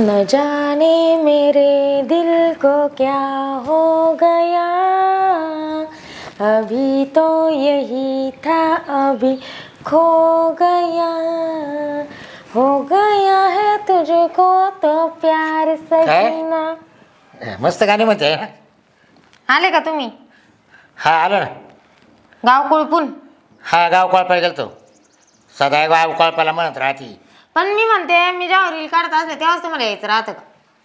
न जाने मेरे दिल को क्या हो गया? अभी तो यही था अभी खो गया। हो गया है तुझको तो प्यार सकीना। ए, मस्त गाणी म्हणते. ना आले का तुम्ही? हा आलो ना. गाव कुळपून? हा गाव कळपायला गेलतो. सदा गाव कळपायला म्हणत राहती. पण मी म्हणते मी जेव्हा रील काढत असले तेव्हाच तुम्हाला यायचं राहतं का?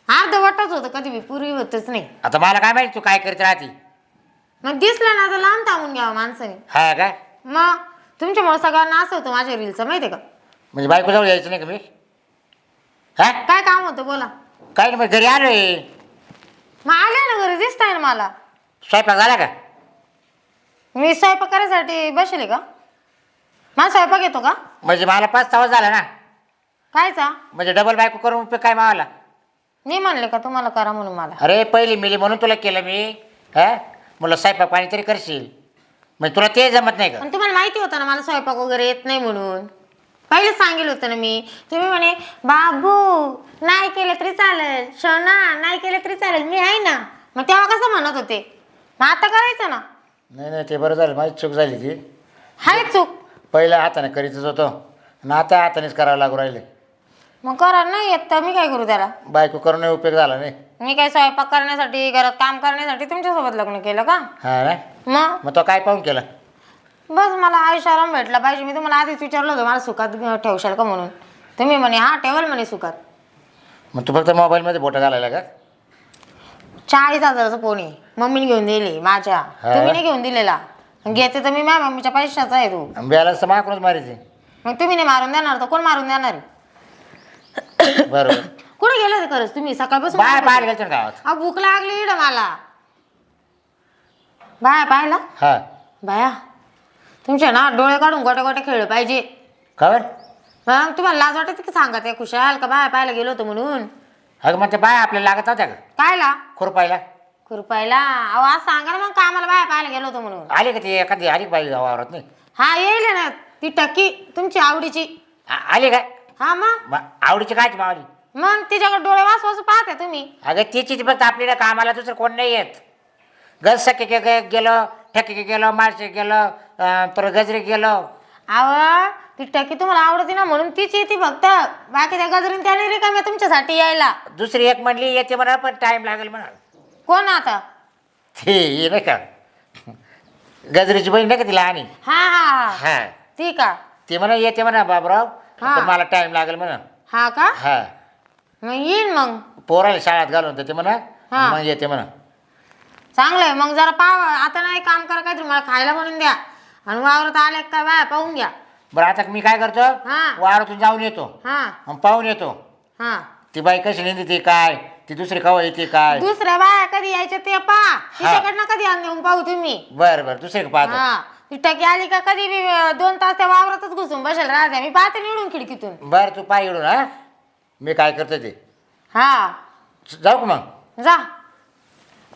अर्ध वाटच होतं कधी बी पूर्वी होतच नाही. आता मला काय माहिती तू काय करीत राहती? मग दिसलं ना तर लांब थांबून घ्यावं माणसाने. हा काय मग तुमच्यामुळे सगळ्यांना असं होतं माझ्या रीलचं माहिती आहे का? म्हणजे बायको जवळ यायचं नाही का मी? हा? काय काम होतं बोला. काय नाही मग घरी आलोय. मग आले ना घरी दिसताय ना मला. स्वयंपाक झाला का? मी स्वयंपाक करायसाठी बसले का? मला स्वयंपाक येतो का? म्हणजे मला पाच तास झाला ना. कायचा म्हणजे डबल बायको करून उपयोग काय मावाला? मी म्हणले का तुम्हाला करा म्हणून मला. अरे पहिली मिली म्हणून तुला केलं मी. हा? मला स्वयंपाक पाणी तरी करशील. म्हणजे तुला ते जमत नाही का? पण तुम्हाला माहिती होतं ना मला स्वयंपाक वगैरे येत नाही म्हणून. पहिलेच सांगितलं होतं ना मी. तुम्ही म्हणे बाबू नाही केलं तरी चालेल. शोना नाही केलं तरी चालेल. मी आहे ना. मग तेव्हा कसं म्हणत होते? मग आता करायचं ना? नाही नाही ते बरं झालं. माझी चूक झाली ती. हाय चूक. पहिल्या हाताने करीतच होतो. आणि आता हातानेच करावं लागू राहिले. मग करा नाही येत तर मी काय करू त्याला? बायको करून उपयोग झाला नाही. मी काय स्वयंपाक करण्यासाठी घरात काम करण्यासाठी तुमच्यासोबत लग्न केलं का? हा ना? मग? मग तो काय पाहून केलं? बस मला आयुष्य आराम भेटला पाहिजे. मी तुम्हाला आधीच विचारलं होतं मला सुखात घ- ठेवशाल का म्हणून? तुम्ही म्हणे हा ठेवाल म्हणे सुखात. मग तू फक्त मोबाईलमध्ये बोटं घालायला का? चाळीस हजाराचं पोणी मम्मीने घेऊन दिली माझ्या. हा? तुम्ही नाही घेऊन दिलेला. घेते तर मी माझ्या मम्मीच्या पैशाचा आहे तू. बॅलन्स तर माकडूनच मारायचे. मग तुम्ही नाही मारून देणार तर कोण मारून देणार? आहे? बरोबर. कुठे गेले होते खरंच तुम्ही? सकाळपासून बाहेर होते? गेलतो ना गावात. अहो, भूक लागली इड मला. बाया पाहिला? हा. बाया तुमचे ना डोळे काढून गोटे गोटे खेळले पाहिजे. खबर मग तुम्हाला लाज वाटत की सांगा ते खुशाल का बाया पाहायला गेलो होतो म्हणून? अगं मग ते बाय आपल्याला लागत होत्या का? कायला? खुरपायला. खुरपायला? अहो आज सांगा ना मग कामाला बाया पाहायला गेलो होतो म्हणून. आली का ती एखादी आली का बाई वावरात नाही हा येईल ना ती टक्की तुमची आवडीची. आ- आली काय? हा मग? मग आवडीची काय मावली? मग तिच्याकडे डोळे वास वास पाहते तुम्ही. अगं तिची ती फक्त आपल्याला कामाला दुसरं कोण नाही येत. गज सके के गे- गेलो ठेके के गेलो मारशे गेलो अं, परत गजरे गेलो. आव ती टक्की तुम्हाला आवडते ना म्हणून तीच येते फक्त. बाकी त्या गजरीन त्याने रिकाम्या तुमच्यासाठी यायला. दुसरी एक म्हणली येते म्हणा पण टाइम लागेल म्हणा कोण आता? ते हे नाही का? गजरीची बहीण नाही का तिला आणि हा हा हा. हा. ती का? ती म्हणा येते म्हणा बाबराव. हा. पण मला टाइम लागेल म्हणा. हा का? हा. मग येईन मग. पोराला शाळेत घालून तर ते म्हणा. हा. मग येते म्हणा. चांगलं आहे मग जरा पाव आता नाही काम करा काहीतरी मला खायला म्हणून द्या. आणि वावरात आले काय बाया पाहून घ्या. बरं आता मी काय करतो? हा. वावरातून जाऊन येतो. हा. मग पाहून येतो. हा. ती बाई कशी नेंदी ती काय? ती दुसरी कवा येते काय? दुसऱ्या बाया कधी यायच्या ते पा तिच्याकडनं कधी आणून पाहू तुम्ही. बरं बरं. दुसरी पाहतो. हा. ती टकी आली का कधी बी अं, दोन तास त्या वावरातच घुसून बसेल राहते. मी पाहते निवडून खिडकीतून. बरं तू पाय इडून हा? मी काय करतो ते? हा. जाऊ का मग? जा.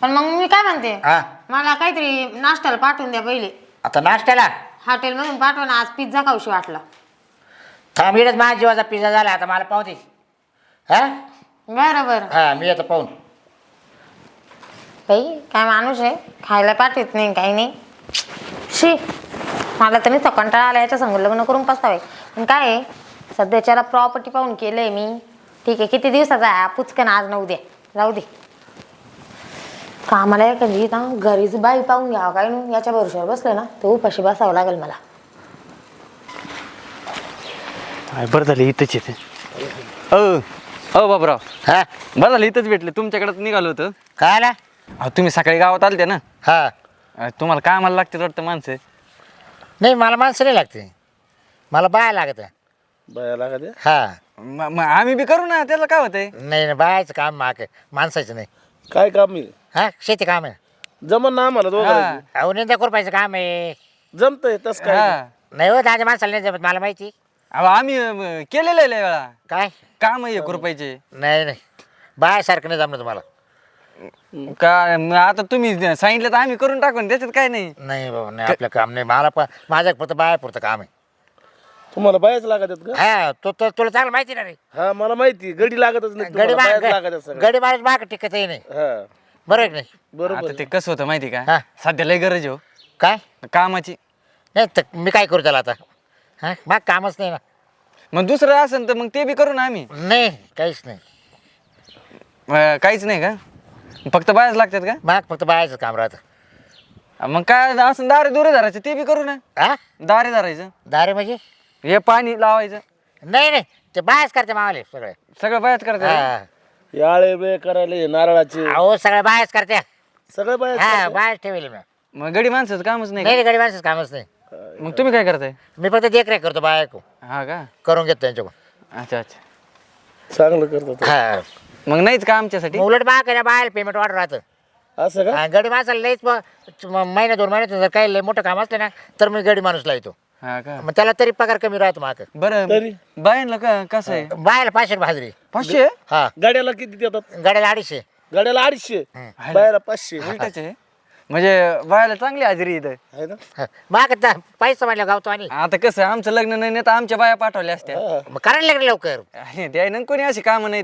पण मग मी काय म्हणते? हा. मला काहीतरी नाश्त्याला पाठवून द्या पहिले. आता नाश्त्याला? हॉटेलमधून पाठवा ना आज पिझ्झा खाऊशी वाटला थांब इडच माझ्या जीवाचा पिझ्झा झाला आता मला पाहू दे. हा? बरं बरं. हा मी आता पाहून. बाई काय माणूस आहे? खायला पाठवत नाही काही नाही. शी मला तर नाही कंटाळा आला याच्या संग लग्न करून पस्तावे. पण काय आहे सध्याच्याला प्रॉपर्टी पाहून केलंय मी. ठीक आहे किती दिवसाचा आहे? पुचकन आज नऊ द्या. जाऊ दे. कामाला कधी ना घरीच बाई पाहून घ्यावं काय नाही? याच्या भरोश्यावर बसलं ना तर उपाशी बसावं लागेल मला. काय बरं झालं इथंच येते. अ अ बाबराव. हा? बरं झालं इथंच भेटले. तुमच्याकडे निघालो होतं. काय आला? अहो तुम्ही सकाळी गावात आलते ना? हा. अ, तुम्हाला कामाला लागते वाटतं माणसं? नाही मला माणसं नाही लागते. मला बाया लागत बाया लागत आहे? हा. म- मग आम्ही बी करू ना त्याला काय होतंय? नाही नाही बायाचं काम माग माणसाचं नाही. काय काम आहे? हा शेती काम आहे. जमन ना आम्हाला दोघांना हा. अहो निंदा खुरपायचं काम आहे. जमतंय तस काय हा. नाही. हो माझ्या माणसाला नाही जमत मला माहिती. अहो आम्ही अ, केलेलं आहे लय वेळा. काय? काम आहे एक रुपयाचे नाही नाही. बायासारखं नाही जमलं तुम्हाला. का मग आता तुम्ही सांगितलं तर आम्ही करून टाकू ना त्याच्यात काय नाही. नाही बाबा नाही आपलं काम नाही. मला पण माझ्या फक्त बाया पुरतं काम आहे. तुम्हाला बायाच लागत आहेत का? हा तो तो तुला चांगलं माहिती ना रे. हा मला माहिती गडी लागतच नाही गडी तुम्हाला, बायाच लागत आहेत मार सगळ्या. गडी मारच माग टिकतही नाही. हा. आहे की नाही? बरोबर आता ते कसं होतं माहिती हा. का? सध्या लय गरज आहे हो. काय? कामाची. नाही तर मी काय करू त्याला आता? हा मग कामच नाही ना. मग दुसरं असेल तर मग ते बी करू ना आम्ही. नाही काहीच नाही. अं, काहीच नाही का? फक्त बायाच लागतात का? मग फक्त बायाचं काम राहतं. अं, मग काय असं दारे दुरे धरायचं ते बी करू ना. हा दारे धरायचं. दारे म्हणजे? हे पाणी लावायचं. नाही नाही ते बायाच करते मावाले सगळे. सगळं बायाच करतात हा. याळे बे करायला हे नारळाचे. अहो सगळ्या बायाच करते. सगळे बायाच हा. बायाच ठेवले मी. मग गडी माणसाचं कामच नाही गडी माणसाचं कामच नाही. मग तुम्ही काय करताय? मी फक्त देखरेख करतो बायको. हा का? करून घेतो त्यांच्याकडून. अच्छा अच्छा. चांगलं करतात. हा. मग नाहीच का आमच्यासाठी? उलट बा करा बाहेर पेमेंट वाढ राहतं. असं का? आणि गडी माणसाला लईच म- महिना दोन महिन्यात जर काही लई मोठं काम असलं ना तर मी गडी माणूसला येतो. हा का? मग त्याला तरी पगार कमी राहतो माग. बरं तरी? बायांना का कसं आहे? बायला पाचशे रुपये हाजरी पाचशे? हा. गाड्याला किती देतात? गाड्याला अडीचशे. गाड्याला अडीचशे? बायाला पाचशे. उलटाचे आहे. म्हणजे बायाला चांगली हाजरी इथं. आहे ना? हा. माग ता- पैसा म्हणलं गावतो आणि आता कसं आमचं लग्न नाही तर आमच्या बाया पाठवल्या असत्या. मग करायला लागले लवकर. ना कोणी अशी कामं नाही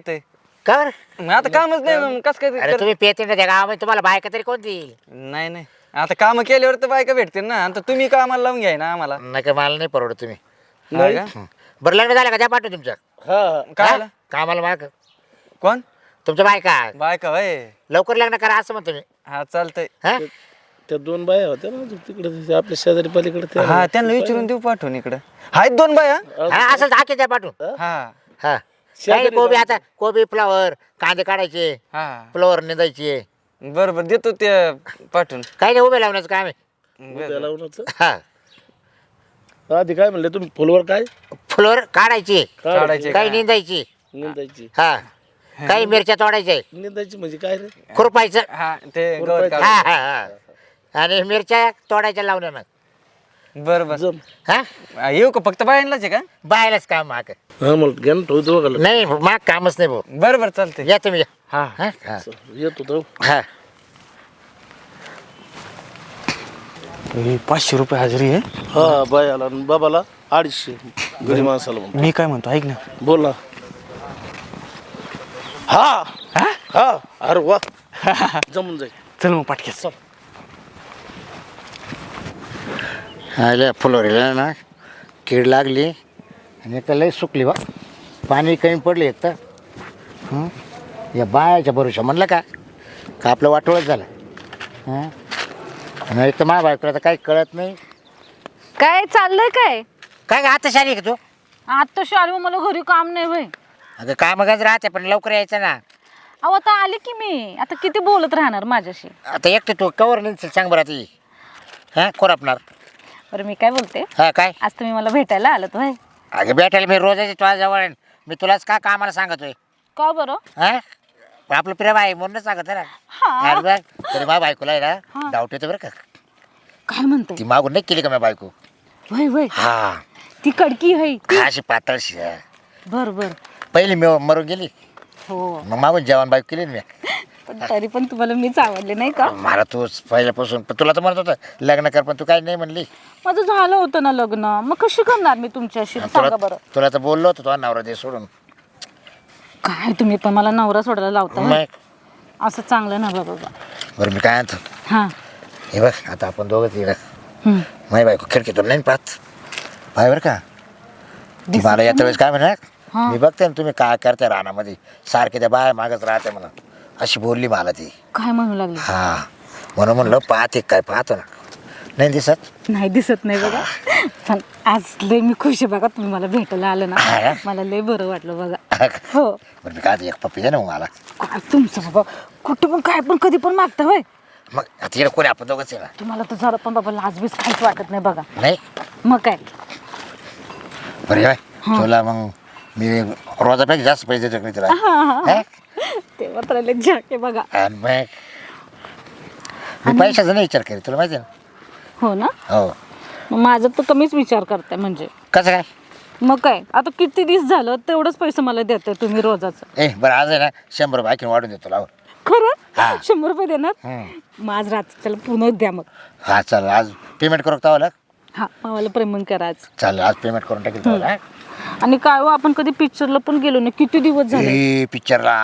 का बरं? मग आता कामच नाही मग कसं काय अरे कर- तुम्ही पेते ना त्या गावामध्ये तुम्हाला बायका तरी कोण देईल? नाही नाही. आता काम केल्यावर तर बायका भेटतील ना. आता तुम्ही कामाला लावून घ्याय ना आम्हाला? नाही का मला नाही परवडत तुम्ही. हा का? हं. बरं लग्न झालं का? त्या पाठवू तुमच्या हा. हा. काय हा? आलं? कामाला माग कोण? तुमच्या बायका. बायका वय लवकर लग्न करा असं म्हणतो मी. हा चालतंय. हा? त्या दोन बाया होत्या ना अजून तिकडे. ते आपल्या शेजारी पलीकडे त्या हा त्यांना विचारून देऊ पाठवून इकडं. आहेत दोन बाया? हा असं दाखव त्या पाठवून. हा. हा. शेजारी कोबी. आता कोबी फ्लावर कांदे काढायचे हा. फ्लावर निंदायचे. बरोबर देतो ते पाठवून. काही नाही उभे लावण्याचं काम आहे. हा. आधी काय म्हणले तुम्ही फुलवर काय? फ्लोअर काढायचे. काढायचे. काही का? निंदायची. निंदायची. हा. काही मिरच्या तोडायचे. निंदायची म्हणजे काय रे? खुरपायचं. हा ते गवत हा काढ हा हा आणि मिरच्या तोडायच्या लावण्यानं बरोबर. जम हा? हा, येऊ का? फक्त बायांनाच आहे का? बायलाच काम माग. हा मला घ्या ना ठेवतो बघायला. नाही माग कामच नाही भाऊ. बरोबर चालतंय. या तुम्ही या. हा. हा? हा. येतो तो. हा. हे पाचशे रुपये हजेरी आहे? हा बायाला आणि बाबाला अडीचशे. गडी माणसाला म्हणून मी काय म्हणतो ऐक ना. बोल ना. हा. हा? अरे वा. जमून जाईल. चल मग पाटक्यात. आल्या फुलवरीला ना कीड लागली आणि एक लई सुकली बा. पाणी कमी पडले एक तर. हं? या बायाच्या भरोशा म्हणलं का? का आपलं वाटोळच झालं? हं? आणि एक तर मा बायकोला तर काही कळत नाही. काय चाललंय काय? काय गं, आता शाली का तू? आता शाळी मला घरी काम नाही भाई अगं कामगाज राहते पण लवकर यायचं ना. अहो आता आले की मी. आता किती बोलत राहणार माझ्याशी? आता एकटे तू कवर नाही सांग बरं ती हां. खोरापणार बरं मी काय बोलते? हा काय? आज तुम्ही मला भेटायला आलात भाई अगं भेटायला मी रोजच तुझ्या जवळ. आहे. मी तुलाच का कामाला सांगतोय? का बरं? हा? आपलं प्रेम आहे म्हणून सांगत ना. हा. अरे बघ तरी माझ्या बायकोला आहे ना डाऊट येतो बरं का? काय म्हणते? ती मागून नाही केली का माझ्या बायको? वय वय हा. ती कडकी है अशी पातळशी आहे. बर बर. पहिली मी मरून गेली. हो. मग मागून जेवण बायको केली ना मी. पण तरी पण तुम्हाला मीच आवडले नाही का? मला तू पहिल्यापासून पण तुला तर म्हणत होतं लग्न कर पण तू काही नाही म्हणली. माझं झालं होतं ना लग्न. मग कशी करणार मी तुमच्याशी? तुला बरं. तुला तर बोललो होतो तुझा नवरा दे सोडून. काय तुम्ही पण मला नवरा सोडायला लावता? मग? असं चांगलं ना बाबा. बरं मी काय आणतो? हा. हे बघ आता आपण दोघंच येणार हम्म. माझी बायको खिडकीतून नाही पाहत. पाय बरं का? ती मला येत्या वेळेस काय म्हणा हा. मी बघते ना तुम्ही काय करते रानामध्ये. सारखे त्या बाय मागच राहते म्हणून. अशी बोलली मला ती. काय म्हणू लागले? हा. म्हणून म्हणलं पाहते काय पाहतो ना. नाही दिसत? नाही दिसत नाही बघा. पण आज लय मी खुश आहे बघा तुम्ही मला भेटायला आलं ना? मला लय बरं वाटलं बघा. हो बरं मी काय एक पप्पी दे ना मला? काय तुमचं बाबा? कुठे पण काय पण कधी पण मागता होय. मग आता इकडे कोणी आपण दोघंच आहे ना तुम्हाला तर जरा पण बाबा लाजबीज काहीच वाटत नाही बघा. नाही? मग काय? बरं हे बाय. तुला मग मी रोजापेक्षा जास्त पैसे देतो मी तुला? तेव्हा तर लय झाक बघा. आणि मग? मी पैशाचा नाही विचार करी तुला माहिती आहे हो ना? हो. मग माझं तर कमीच विचार करताय म्हणजे. कसं काय? मग काय? आता किती दिवस झालं तेवढंच पैसे मला देताय तुम्ही रोजाचं. ए बरं आज आहे ना शंभर रुपये आणखीन वाढून देतो लाव. खरं? शंभर रुपये देणार? हम्म. मग आज रात्रीच्याला पुन्हा द्या मग. हा चल आज पेमेंट करू का लाग हा मामाला प्रेमन करा आज. चालेल आज पेमेंट करून टाकेल तुला, हा? आणि काय हो आपण कधी पिक्चरला पण गेलो नाही किती दिवस झाले? ए पिक्चरला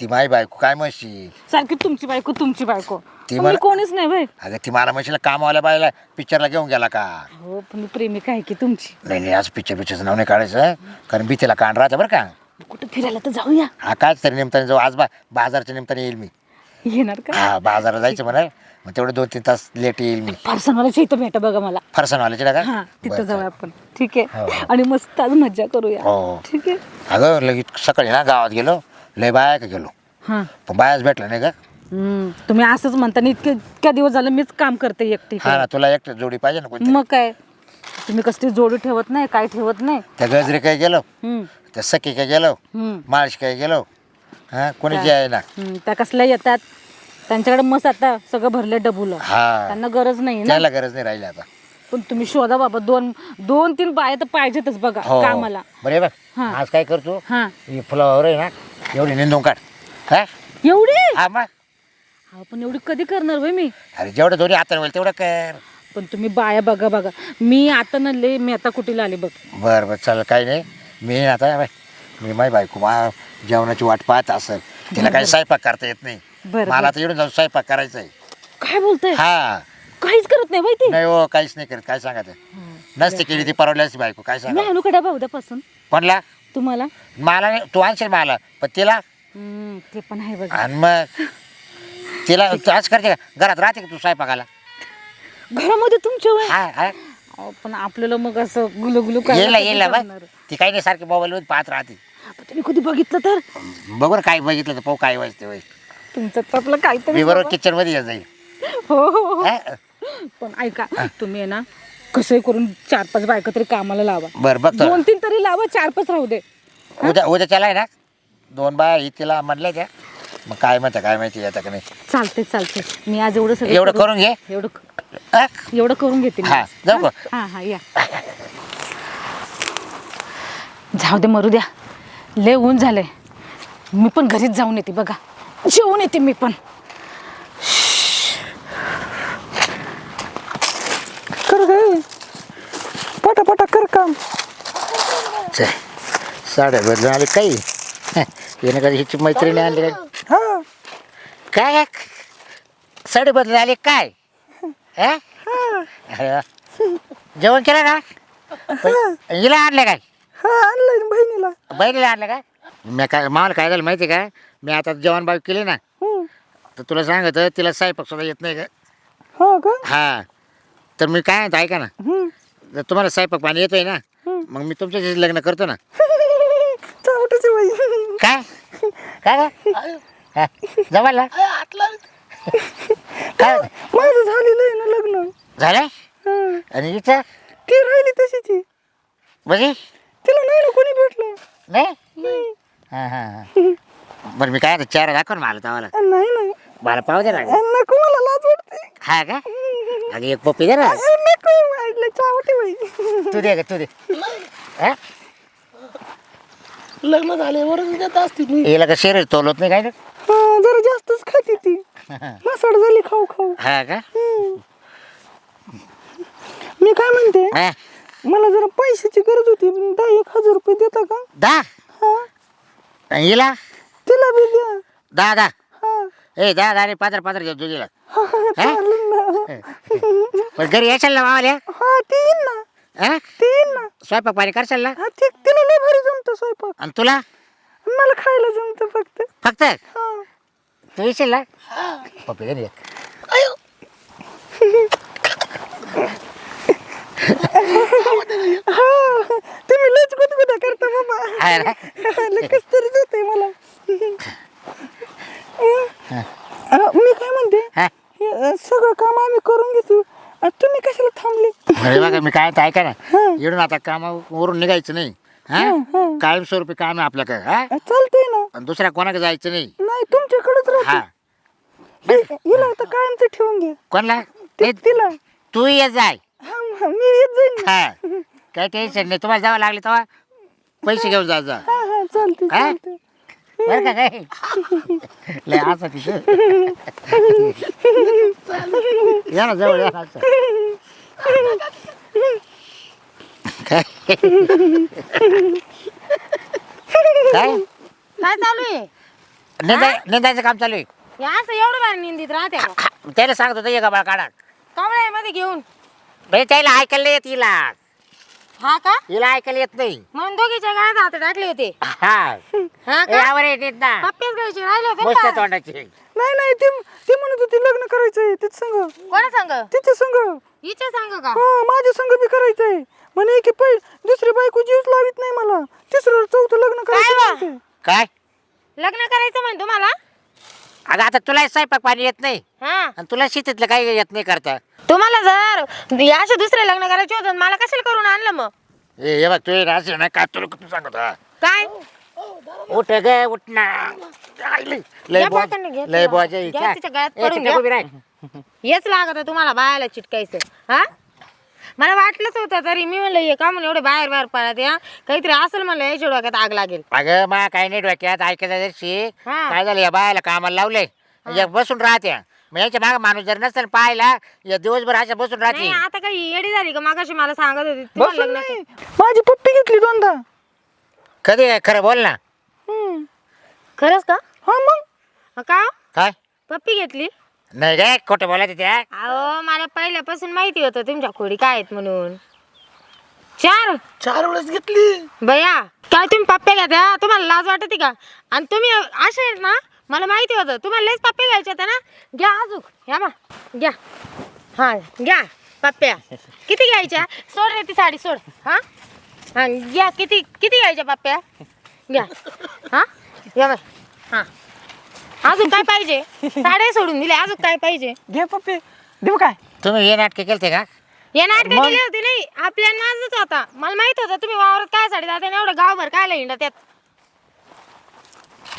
ती माई बायको काय म्हणशी सारखी तुमची बायको तुमची बायको. ती पण मला- मी कोणीच नाही भाई अगं ती मला म्हणशील कामवाल्या बायला पिक्चरला घेऊन गेला का? हो पण मी प्रेमिका आहे की तुमची? नाही नाही आज पिक्चर पिक्चरचं नाव नाही काढायचं कारण भीतीला कान राहतं बरं का. कुठे फिरायला तर जाऊया. हा काय तरी निमताने जाऊ. आज बा बाजारच्या निमताने येईल मी. येणार का? हा बाजारात जायचं म्हणाल. मग तेवढे दोन तीन तास लेट येईल मी. फारसनवाल्याच्या इथं भेटा बघा मला. फरसाणवाल्याचे का? हा तिथं बरं, जाऊया आपण. ठीक आहे. हो. आणि मस्त आज मज्जा करूया. हो. ठीक आहे. अगं लगेच सकाळी ना गावात गेलो. लय बाया का गेलो. हा. पण बायाच भेटलं नाही का? हम्म, तुम्ही असंच म्हणता इतके इतक्या दिवस झालं मीच काम करते एकटी हा ना तुला एक जोडी पाहिजे ना कोणती मग काय? तुम्ही कसली जोडी ठेवत नाही काय ठेवत नाही. त्या गजरे काय गेलो? हम्म, त्या सखी काय गेलो? हम्म, माळशी काय गेलो? हा कोणी जे आहे ना. हम्म, त्या कसल्या येतात? त्यांच्याकडे मस्त आता सगळं भरले डबुलं. हा. त्यांना गरज नाही ना. त्याला गरज नाही राहिली आता. पण तुम्ही शोधा बाबा दोन दोन तीन बाया तर पाहिजेतच बघा हो. कामाला. बरे बघ. हा. आज काय करतो? हा. ही फुलावर आहे ना एवढी निंदून काढ हा? एवढी? हा मग? हा पण एवढी कधी करणार होय मी? अरे जेवढं दोन्ही हाताने होईल तेवढं कर. पण तुम्ही बाया बघा बघा. मी आता नले मी आता कुठे आले बघ. बरं बरं चालेल काही नाही. मी आता मी माय बायको मा जेवणाची वाट पाहत असेल. तिला काही स्वयंपाक करता येत नाही. बरं, मला आता येऊन जाऊन स्वयंपाक करायचा आहे काय बोलताय? हा. काहीच करत नाही माहिती नाही हो काहीच नाही करत. काय सांगा ते नसते केली ती परवल्याची बायको काय मी सांगा कडा भाऊ म्हणला तुम्हाला? मला नाही तू आणशील मला पण तिला हम्म, ते पण आहे बघा. आणि मग तिला तू आज करते का? घरात राहते का तू स्वयंपाकाला? घरामध्ये तुमच्या वय हा हा अहो, पण आपल्याला मग असं गुलू गुलू काय येईल ना ना? ती काही नाही सारखी मोबाईलवर पाहत राहते. पण तुम्ही कधी बघितलं तर? बघू ना काय बघितलं तर पाहू काय वाजते तुमचं त्यातलं काहीतरी मी बरोबर. किचनमध्ये येत जाईल. हो हो हो. हा? पण ऐका तुम्ही आहे ना कसंही करून चार पाच बायका तरी कामाला लावा. बरं बघतो दोन तीन तरी लावा चार पाच राहू दे. उद्या उद्या त्याला आहे ना दोन बाया ही तिला म्हणल्या त्या. मग काय म्हणते काय माहिती येतं का नाही. चालते चालते मी आज एवढं सगळं एवढं करून घे. एवढं हा? एवढं करून घेते मी. हा. जाऊ का? हा हा या. जाऊ दे मरू द्या. लय ऊन झालंय. मी पण घरीच जाऊन येते बघा. जेवून येते मी पण. कर पटा पटा कर काम. साड्या बदलून आले काही. येणे कधी हिची मैत्रिणी आणली काय हा. काय साडी बदलून आली काय? हा? अरे वा. जेवण केलं पण हिला आणलं काय? हा आणलंय ना बहिणीला. बहिणीला आणलं काय मी काय मामाला काय झालं माहिती आहे का? मी आता जेवण बाग केली ना. हम्म. तर तुला सांगत तिला स्वयंपाक सुद्धा येत नाही का? हा का? हा. तर मी काय म्हणतो ऐका ना. हम्म. जर तुम्हाला स्वयंपाक पाणी येतोय ना मग मी तुमच्याशी लग्न करतो ना. चावटच आहे बाई. काय काय काय हा, जमायला काय होतं? माझं झालेलं आहे ना लग्न. झालं? हा. आणि हिचं? ती राहिली तशीच. आहे. म्हणजे? तिला नाही ना कोणी भेटलं. नाही. हा हा हा. बरं मी काय आता चेहरा दाखव ना मला तवाला. नाही नाही. मला पाहू दे ना. नको मला लाज वाटते. हा का? अगं एक पप्पी दे ना. नको चावटे बाई. तू दे ग तू दे. हा? लग्न झाल्यावरच देत असते मी हिला का शरीर तोलत नाही काय ग? हा जरा जास्तच खाते ती. मसाड झाली खाऊ खाऊ. हा का? मी काय म्हणते? हा. मला जरा पैशाची गरज होती दहा एक हजार रुपये देता का? दहा? हा. आणि हिला? तिला बी द्या. दहा दहा. हा. ए दहा दहा आणि पात्र पात्र घेऊ तुझीला हा, चालेल ना. पण घरी येशाल ना मावाल्या हा ती येईन ना. हा? ती येईन ना. स्वयंपाक पाणी करशाल ना? हा ती तिला लय भारी जमतं स्वयंपाक. आणि तुला? मला खायला जमतं फक्त. फक्त? हा. तू येशील ना? पप्पी एक. हा तुम्ही लयच गुदगुदा करता बाबा. ना? तरीच होते मला अं, मी काय म्हणते हा हे, अं, सगळं काम आम्ही करून घेतो अं, तुम्ही कशाला थांबले अरे बघा मी काय तर ऐका ना. येऊन आता कामावरून निघायचं नाही. हा? कायमस्वरूपी काम आहे आपल्याकडे हा? अं, चालतंय ना. आणि दुसऱ्या कोणाकडे जायचं नाही. नाही तुमच्याकडेच हा. राहते हिला आता कायमचं ठेवून घ्या. कोणला? ते ते तिला. तू ये जाय. हा मी येत जाईन ना. हा. काय टेन्शन नाही. तुम्हाला जावं लागले तेव्हा पैसे घेऊन जा जा. हा हा चालते हा? चालते बरं का काय? लय असं तिथं या ना जवळ या ना असं. काय? काय चालू आहे? निंदा निंदायचं काम चालू आहे. हे असं एवढं बाहेर निंदित राहते त्याला सांगत होतं ये गबाळ काढा. कवळे मध्ये घेऊन. म्हणजे त्याला ऐकायला येत हिला हा का? हिला ऐकायला येत नाही. म्हणून दोघीच्या गळ्यात हात टाकले होते. हा. हा का? यावर येत ना. पप्पीच घ्यायचे राहिले होते मस्त तोंडाची. नाही नाही ती ती म्हणत होती लग्न करायचंय तिच संग. कोणा सांग? तिच्या संग. हिचे सांग का? हा माझ्या संग बी करायचंय. म्हणे की पै दुसरी बायको जीवच लावित नाही मला. तिसरं चौथं लग्न काय करायचं बा? म्हणते. काय? लग्न करायचं म्हण तुम्हाला? अगं आता तुला स्वयंपाक पाणी येत नाही हा आणि तुला शेतीतलं काही येत नाही करता तुम्हाला जर असे दुसरे लग्न करायचे होते मला कशाला करून आणलं मग ए हे बघ तू राहशील ना काय तुला तू सांगत. काय उठ ग उठ ना आई, लय- लय घ्या बुवा- पाटाने, घ्या लय तिला. बुवाच्या घ्या इच्छा. तिच्या गळ्यात ए, पडून तिथे घ्या. उभी राह. हेच लागत आहे तुम्हाला बायाला चिटकायचं हा मला वाटलंच होतं तरी मी म्हणलं हे का म्हणून एवढे बाहेर बाहेर पडत या काहीतरी असेल म्हणलं याच्या डोक्यात आग लागेल. अगं मा काय नाही डोक्यात ऐकायचं जरशी. हा. काय झालं या बायाला कामाला लावलंय. या बसून राहत्या मग याच्या माग माणूस जर नसेल पाहायला या दिवसभर अशा बसून नाही राहते आता काही येडी झाली का? मागाशी मला सांगत होती बसून नाही. माझी पप्पी घेतली दोनदा. कधी काय खरं बोल ना. हम्म. खरंच का? हा मग. का? काय? पप्पी घेतली? नाही काय खोटं बोलायचं त्या? अहो मला पहिल्यापासून माहिती होतं तुमच्या खोडी काय आहेत म्हणून. चार. चार वेळेस घेतली. बया काय तुम्ही पप्पे घ्या तुम्हाला लाज वाटते का? आणि तुम्ही असे आहेत ना मला माहिती होतं. तुम्हाला लयच पप्पे घ्यायचे होते ना? घ्या अजून. घ्या बा. घ्या. हा घ्या पप्प्या किती घ्यायच्या? सोड रे ती साडी सोड. हा? हा घ्या. किती किती घ्यायच्या पप्प्या घ्या. हा? घ्या बाय हा. अजून काय पाहिजे? साड्या सोडून दिले अजून काय पाहिजे? घे पप्पी. देऊ काय? तुम्ही हे नाटके केलते का? या नाटक केले होते नाही आपल्या माझच होता. मला माहीत होतं तुम्ही वावरात काय साडी जाते आणि एवढं गावभर काय हिंडा त्यात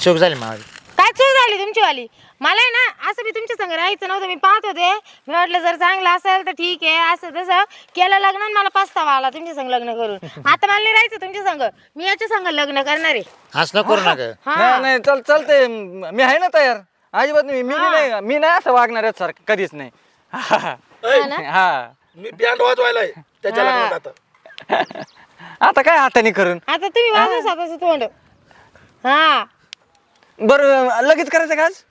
चूक झाली माझी काय चूक झाली तुमची वाली मला आहे ना असं मी तुमच्या संग राहायचं नव्हतं मी पाहत होते. मी म्हटलं जर चांगलं असेल तर ठीक आहे. असं तसं केलं लग्न आणि मला पस्तावा आला तुमच्या संग लग्न करून. आता मला नाही राहायचं तुमच्या संग. मी याच्या संग लग्न करणार आहे. करू नका. हा. नाही नाही चल चालते मी आहे ना तयार. अजिबात नाही. मी बी नाही मी नाही असं वागणार सर कधीच नाही. हा ना? मी बँड वाजवायलाय त्याच्या. लग्नात आता. आता काय हाताने करून? आता तुम्ही वाजवा स्वतःच तोंड. हा. बरं लगेच करायचं का आज?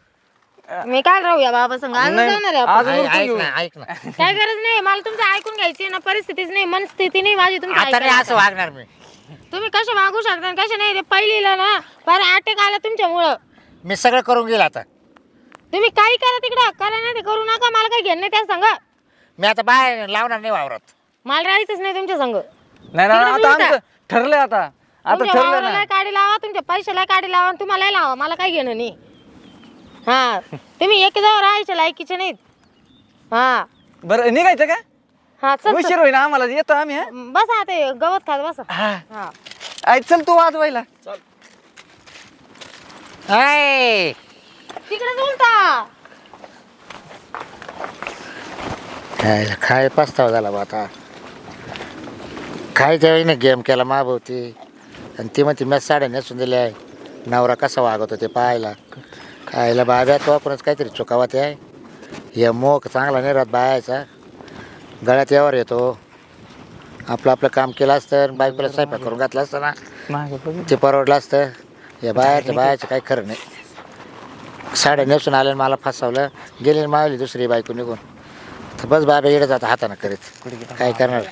मी काल राहूया बाबा संग आज नाही, जाणार आहे आपण. आज ऐक. ना ऐक ना. काय गरज नाही मला तुमचं ऐकून घ्यायची ना परिस्थितीच नाही मनस्थिती नाही माझी तुमचं आता नाही ऐकायला. असं वागणार मी. तुम्ही कसे वागू शकता आणि कसे नाही ते पहिलीला ना फार अटॅक आला तुमच्यामुळं. मी सगळं करून गेला आता. तुम्ही काही करा तिकडं करा नाही ते करू नका मला काही घेणं नाही त्या संग. मी आता बाहेर लावणार नाही वावरात. मला राहायचंच नाही तुमच्या संग. नाही ना तिकडे आता. आमचं ठरलंय आता. आता तुमच्या ठरलं वावराला ना काढी लावा तुमच्या पैशाला काढी लावा आणि तुम्हाला लावा मला काही घेणं नाही. हा. तुम्ही एक जाऊ राहायचे लायकीचे नाहीत. हा. बरं निघायचं का? हा चल उशीर होईल आम्हाला येतो आम्ही हा? बसा आता हे गवत खात बसा. हा. हा. ऐ, चल तू वाजवायला. ऐ, तिकडेच उलटा काय काय पस्तावा झाला बा आता. काय त्यावेळी गेम केला महाभोवती आणि ती म्हणते मॅच साड्या नेसून दिल्या आहे. नवरा कसा वागत होते पाहायला. खायला बाब्यात वापरूनच काहीतरी चुकावा ते आहे. हे मोक चांगला नाही राहत बायाचा. गळ्यात यावर येतो. आपलं आपलं काम केलं असतं बायकोला स्वयंपाक करून घातलं असतं ना. मागे बघ. ते परवडलं असतं. या बायाच्या बायाचं काही खरं नाही. साड्या नेसून आल्या आणि मला फसवलं. गेली आणि मावली दुसरी बायको निघून. तर बस बाबा येडच आता हाताने करीत. काय करणार?